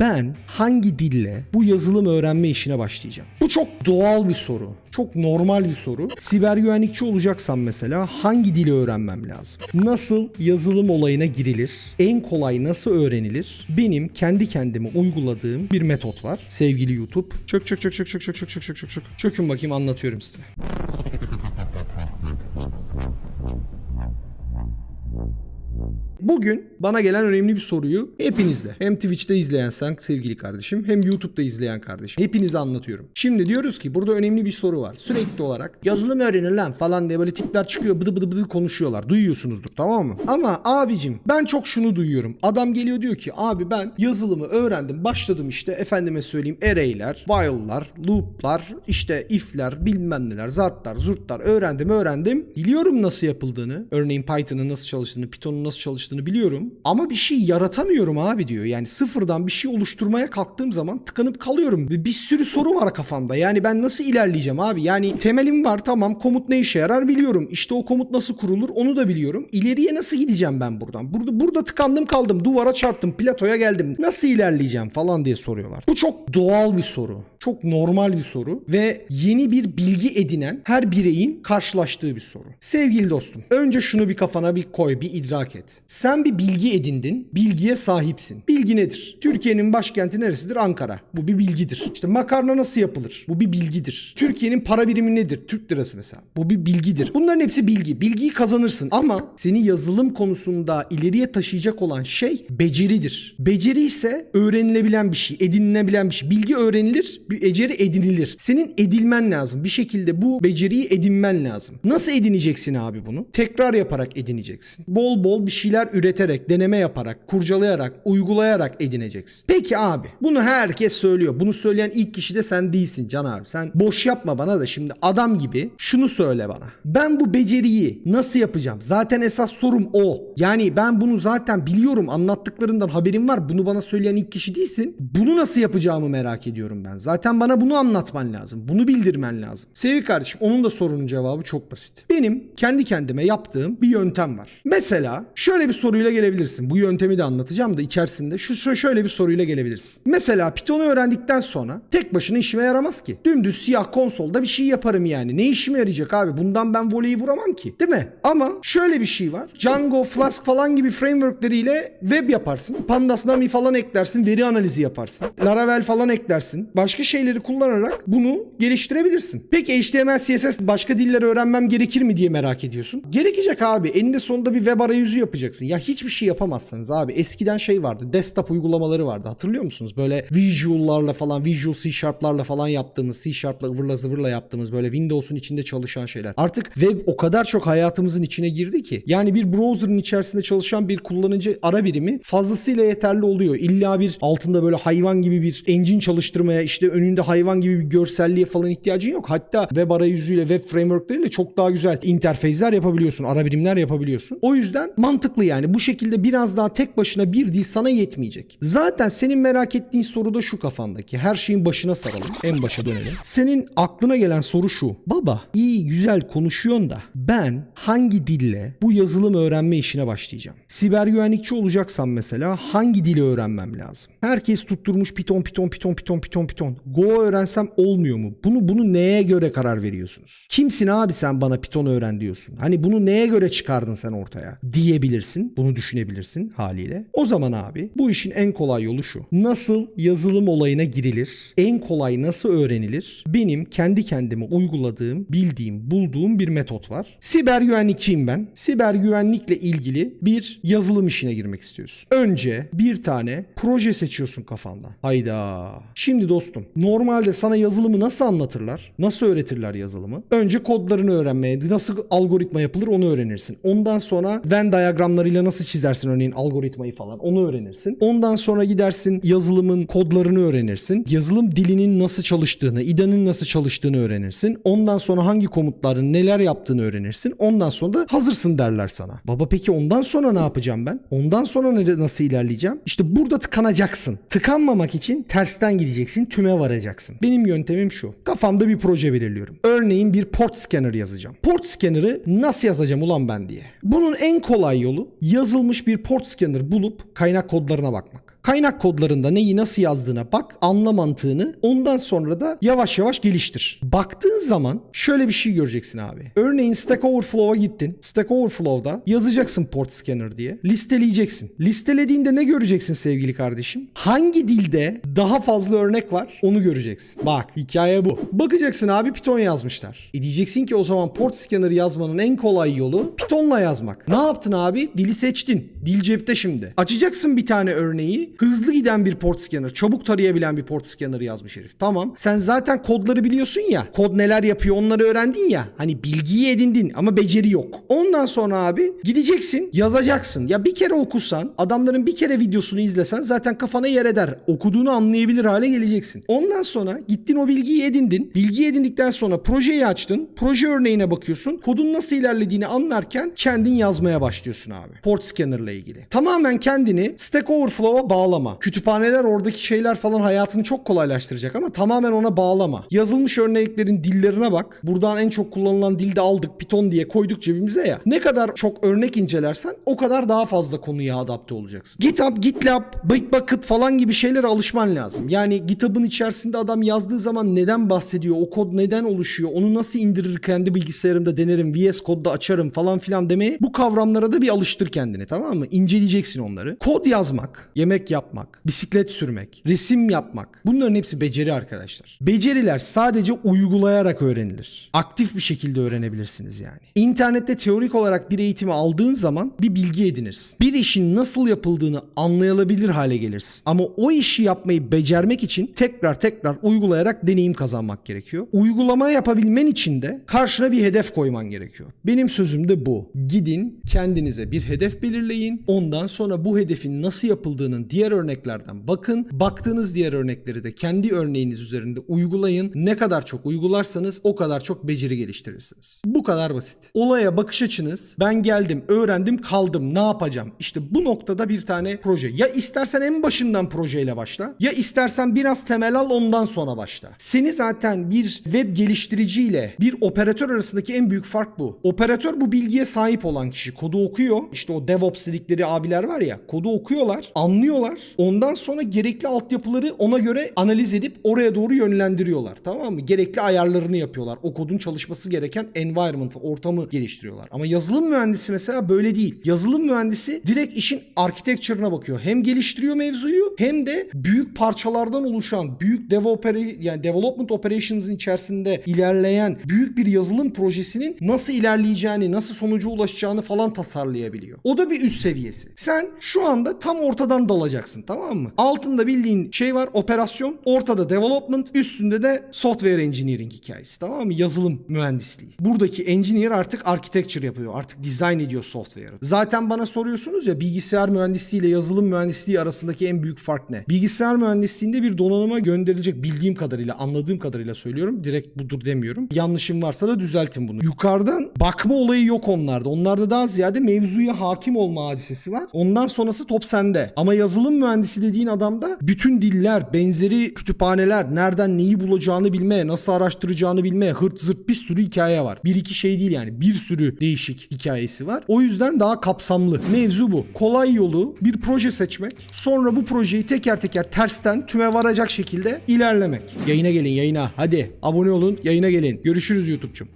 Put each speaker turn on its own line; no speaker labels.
Ben hangi dille bu yazılım öğrenme işine başlayacağım? Bu çok doğal bir soru. Çok normal bir soru. Siber güvenlikçi olacaksam mesela hangi dili öğrenmem lazım? Nasıl yazılım olayına girilir? En kolay nasıl öğrenilir? Benim kendi kendime uyguladığım bir metot var. Sevgili YouTube. Çök çök çök çök çök çök çök çök çök çök çök. Çökün bakayım anlatıyorum size. Bugün bana gelen önemli bir soruyu hepinizle hem Twitch'te izleyen sen sevgili kardeşim hem YouTube'da izleyen kardeşim hepinize anlatıyorum. Şimdi diyoruz ki burada önemli bir soru var. Sürekli olarak yazılım öğrenir lan falan diye böyle tipler çıkıyor bıdı bıdı bıdı konuşuyorlar. Duyuyorsunuzdur tamam mı? Ama abicim ben çok şunu duyuyorum. Adam geliyor diyor ki abi ben yazılımı öğrendim başladım işte efendime söyleyeyim array'ler, while'lar, loop'lar, işte if'ler bilmem neler, zartlar, zurtlar öğrendim öğrendim. Biliyorum nasıl yapıldığını. Örneğin Python'ın nasıl çalıştığını, Python'un nasıl çalıştığını biliyorum. Ama bir şey yaratamıyorum abi diyor. Yani sıfırdan bir şey oluşturmaya kalktığım zaman tıkanıp kalıyorum. Bir, bir sürü soru var kafamda. Yani ben nasıl ilerleyeceğim abi? Yani temelim var tamam komut ne işe yarar biliyorum. İşte o komut nasıl kurulur onu da biliyorum. İleriye nasıl gideceğim ben buradan? Burada burada tıkandım kaldım. Duvara çarptım. Platoya geldim. Nasıl ilerleyeceğim falan diye soruyorlar. Bu çok doğal bir soru. Çok normal bir soru ve yeni bir bilgi edinen her bireyin karşılaştığı bir soru. Sevgili dostum, önce şunu bir kafana bir koy, bir idrak et. Sen bir bilgi edindin, bilgiye sahipsin. Bilgi nedir? Türkiye'nin başkenti neresidir? Ankara. Bu bir bilgidir. İşte makarna nasıl yapılır? Bu bir bilgidir. Türkiye'nin para birimi nedir? Türk lirası mesela. Bu bir bilgidir. Bunların hepsi bilgi. Bilgiyi kazanırsın ama seni yazılım konusunda ileriye taşıyacak olan şey beceridir. Beceri ise öğrenilebilen bir şey, edinilebilen bir şey. Bilgi öğrenilir, bir beceri edinilir. Senin edilmen lazım. Bir şekilde bu beceriyi edinmen lazım. Nasıl edineceksin abi bunu? Tekrar yaparak edineceksin. Bol bol bir şeyler üreterek, deneme yaparak, kurcalayarak, uygulayarak edineceksin. Peki abi, bunu herkes söylüyor. Bunu söyleyen ilk kişi de sen değilsin Can abi. Sen boş yapma bana da şimdi adam gibi şunu söyle bana. Ben bu beceriyi nasıl yapacağım? Zaten esas sorum o. Yani ben bunu zaten biliyorum. Anlattıklarından haberim var. Bunu bana söyleyen ilk kişi değilsin. Bunu nasıl yapacağımı merak ediyorum ben. Zaten bana bunu anlatman lazım. Bunu bildirmen lazım. Sevgili kardeşim onun da sorunun cevabı çok basit. Benim kendi kendime yaptığım bir yöntem var. Mesela şöyle bir soruyla gelebilirsin. Bu yöntemi de anlatacağım da içerisinde şu şöyle bir soruyla gelebilirsin. Mesela Python'u öğrendikten sonra tek başına işime yaramaz ki. Dümdüz siyah konsolda bir şey yaparım yani. Ne işime yarayacak abi? Bundan ben voleyi vuramam ki. Değil mi? Ama şöyle bir şey var. Django, Flask falan gibi frameworkleriyle web yaparsın. Pandas, Nami falan eklersin. Veri analizi yaparsın. Laravel falan eklersin. Başka şeyleri kullanarak bunu geliştirebilirsin. Peki HTML, CSS başka diller öğrenmem gerekir mi diye merak ediyorsun. Gerekecek abi. Eninde sonunda bir web arayüzü yapacaksın. Ya hiçbir şey yapamazsanız abi. Eskiden şey vardı. Desktop uygulamaları vardı. Hatırlıyor musunuz? Böyle Visual'larla falan, Visual C Sharp'larla falan yaptığımız, C Sharp'la ıvırla zıvırla yaptığımız böyle Windows'un içinde çalışan şeyler. Artık web o kadar çok hayatımızın içine girdi ki. Yani bir browser'ın içerisinde çalışan bir kullanıcı ara birimi fazlasıyla yeterli oluyor. İlla bir altında böyle hayvan gibi bir engine çalıştırmaya işte önünde hayvan gibi bir görselliğe falan ihtiyacın yok. Hatta web arayüzüyle, web frameworkleriyle çok daha güzel interfeyzler yapabiliyorsun, ara birimler yapabiliyorsun. O yüzden mantıklı yani. Bu şekilde biraz daha tek başına bir dil sana yetmeyecek. Zaten senin merak ettiğin soru da şu kafandaki. Her şeyin başına saralım. En başa dönelim. Senin aklına gelen soru şu. Baba iyi güzel konuşuyorsun da ben hangi dille bu yazılım öğrenme işine başlayacağım? Siber güvenlikçi olacaksam mesela hangi dili öğrenmem lazım? Herkes tutturmuş Python, Python, Python, Python, Python, Python. Go öğrensem olmuyor mu? Bunu bunu neye göre karar veriyorsunuz? Kimsin abi sen bana Python öğren diyorsun? Hani bunu neye göre çıkardın sen ortaya? Diyebilirsin. Bunu düşünebilirsin haliyle. O zaman abi bu işin en kolay yolu şu. Nasıl yazılım olayına girilir? En kolay nasıl öğrenilir? Benim kendi kendime uyguladığım, bildiğim, bulduğum bir metot var. Siber güvenlikçiyim ben. Siber güvenlikle ilgili bir yazılım işine girmek istiyorsun. Önce bir tane proje seçiyorsun kafandan. Hayda. Şimdi dostum normalde sana yazılımı nasıl anlatırlar? Nasıl öğretirler yazılımı? Önce kodlarını öğrenmeye, nasıl algoritma yapılır onu öğrenirsin. Ondan sonra Venn diyagramlarıyla nasıl çizersin örneğin algoritmayı falan onu öğrenirsin. Ondan sonra gidersin yazılımın kodlarını öğrenirsin. Yazılım dilinin nasıl çalıştığını, IDA'nın nasıl çalıştığını öğrenirsin. Ondan sonra hangi komutların neler yaptığını öğrenirsin. Ondan sonra da hazırsın derler sana. Baba peki ondan sonra ne yapacağım ben? Ondan sonra nasıl ilerleyeceğim? İşte burada tıkanacaksın. Tıkanmamak için tersten gideceksin, tüme varacaksın. Benim yöntemim şu. Kafamda bir proje belirliyorum. Örneğin bir port scanner yazacağım. Port scanner'ı nasıl yazacağım ulan ben diye. Bunun en kolay yolu yazılmış bir port scanner bulup kaynak kodlarına bakmak. Kaynak kodlarında neyi nasıl yazdığına bak, anla mantığını. Ondan sonra da yavaş yavaş geliştir. Baktığın zaman şöyle bir şey göreceksin abi. Örneğin Stack Overflow'a gittin. Stack Overflow'da yazacaksın port scanner diye. Listeleyeceksin. Listelediğinde ne göreceksin sevgili kardeşim? Hangi dilde daha fazla örnek var onu göreceksin. Bak hikaye bu. Bakacaksın abi Python yazmışlar. E diyeceksin ki o zaman port scanner yazmanın en kolay yolu Python'la yazmak. Ne yaptın abi? Dili seçtin. Dil cepte şimdi. Açacaksın bir tane örneği. Hızlı giden bir port scanner. Çabuk tarayabilen bir port scanner yazmış herif. Tamam. Sen zaten kodları biliyorsun ya. Kod neler yapıyor onları öğrendin ya. Hani bilgiyi edindin ama beceri yok. Ondan sonra abi gideceksin yazacaksın. Ya bir kere okusan adamların bir kere videosunu izlesen zaten kafana yer eder. Okuduğunu anlayabilir hale geleceksin. Ondan sonra gittin o bilgiyi edindin. Bilgiyi edindikten sonra projeyi açtın. Proje örneğine bakıyorsun. Kodun nasıl ilerlediğini anlarken kendin yazmaya başlıyorsun abi. Port scanner'la ilgili. Tamamen kendini Stack Overflow'a bağlama. Kütüphaneler oradaki şeyler falan hayatını çok kolaylaştıracak ama tamamen ona bağlama. Yazılmış örneklerin dillerine bak. Buradan en çok kullanılan dilde aldık Python diye koyduk cebimize ya. Ne kadar çok örnek incelersen o kadar daha fazla konuya adapte olacaksın. GitHub, GitLab, Bitbucket falan gibi şeylere alışman lazım. Yani GitHub'ın içerisinde adam yazdığı zaman neden bahsediyor, o kod neden oluşuyor, onu nasıl indirir kendi bilgisayarımda denerim, VS Code'da açarım falan filan demeye bu kavramlara da bir alıştır kendini tamam mı? İnceleyeceksin onları. Kod yazmak, yemek yapmak, bisiklet sürmek, resim yapmak bunların hepsi beceri arkadaşlar. Beceriler sadece uygulayarak öğrenilir. Aktif bir şekilde öğrenebilirsiniz yani. İnternette teorik olarak bir eğitimi aldığın zaman bir bilgi edinirsin. Bir işin nasıl yapıldığını anlayılabilir hale gelirsin. Ama o işi yapmayı becermek için tekrar tekrar uygulayarak deneyim kazanmak gerekiyor. Uygulama yapabilmen için de karşına bir hedef koyman gerekiyor. Benim sözüm de bu. Gidin kendinize bir hedef belirleyin. Ondan sonra bu hedefin nasıl yapıldığının diğer örneklerden bakın. Baktığınız diğer örnekleri de kendi örneğiniz üzerinde uygulayın. Ne kadar çok uygularsanız o kadar çok beceri geliştirirsiniz. Bu kadar basit. Olaya bakış açınız ben geldim, öğrendim, kaldım. Ne yapacağım? İşte bu noktada bir tane proje. Ya istersen en başından projeyle başla ya istersen biraz temel al ondan sonra başla. Seni zaten bir web geliştiriciyle bir operatör arasındaki en büyük fark bu. Operatör bu bilgiye sahip olan kişi. Kodu okuyor. İşte o DevOps dedikleri abiler var ya. Kodu okuyorlar, anlıyorlar. Ondan sonra gerekli altyapıları ona göre analiz edip oraya doğru yönlendiriyorlar. Tamam mı? Gerekli ayarlarını yapıyorlar. O kodun çalışması gereken environment, ortamı geliştiriyorlar. Ama yazılım mühendisi mesela böyle değil. Yazılım mühendisi direkt işin architecture'ına bakıyor. Hem geliştiriyor mevzuyu hem de büyük parçalardan oluşan, büyük dev opera- yani development operations'ın içerisinde ilerleyen büyük bir yazılım projesinin nasıl ilerleyeceğini, nasıl sonuca ulaşacağını falan tasarlayabiliyor. O da bir üst seviyesi. Sen şu anda tam ortadan dalacaksın tamam mı? Altında bildiğin şey var operasyon, ortada development, üstünde de software engineering hikayesi tamam mı? Yazılım mühendisliği. Buradaki engineer artık architecture yapıyor. Artık design ediyor software'ı. Zaten bana soruyorsunuz ya bilgisayar mühendisliği ile yazılım mühendisliği arasındaki en büyük fark ne? Bilgisayar mühendisliğinde bir donanıma gönderilecek bildiğim kadarıyla, anladığım kadarıyla söylüyorum. Direkt budur demiyorum. Yanlışım varsa da düzeltin bunu. Yukarıdan bakma olayı yok onlarda. Onlarda daha ziyade mevzuya hakim olma hadisesi var. Ondan sonrası top sende. Ama yazılım mühendisi dediğin adamda bütün diller, benzeri kütüphaneler, nereden neyi bulacağını bilme, nasıl araştıracağını bilme, hırt zırt bir sürü hikaye var. Bir iki şey değil yani. Bir sürü değişik hikayesi var. O yüzden daha kapsamlı. Mevzu bu. Kolay yolu bir proje seçmek. Sonra bu projeyi teker teker tersten tüme varacak şekilde ilerlemek. Yayına gelin yayına. Hadi abone olun yayına gelin. Görüşürüz YouTube'cum.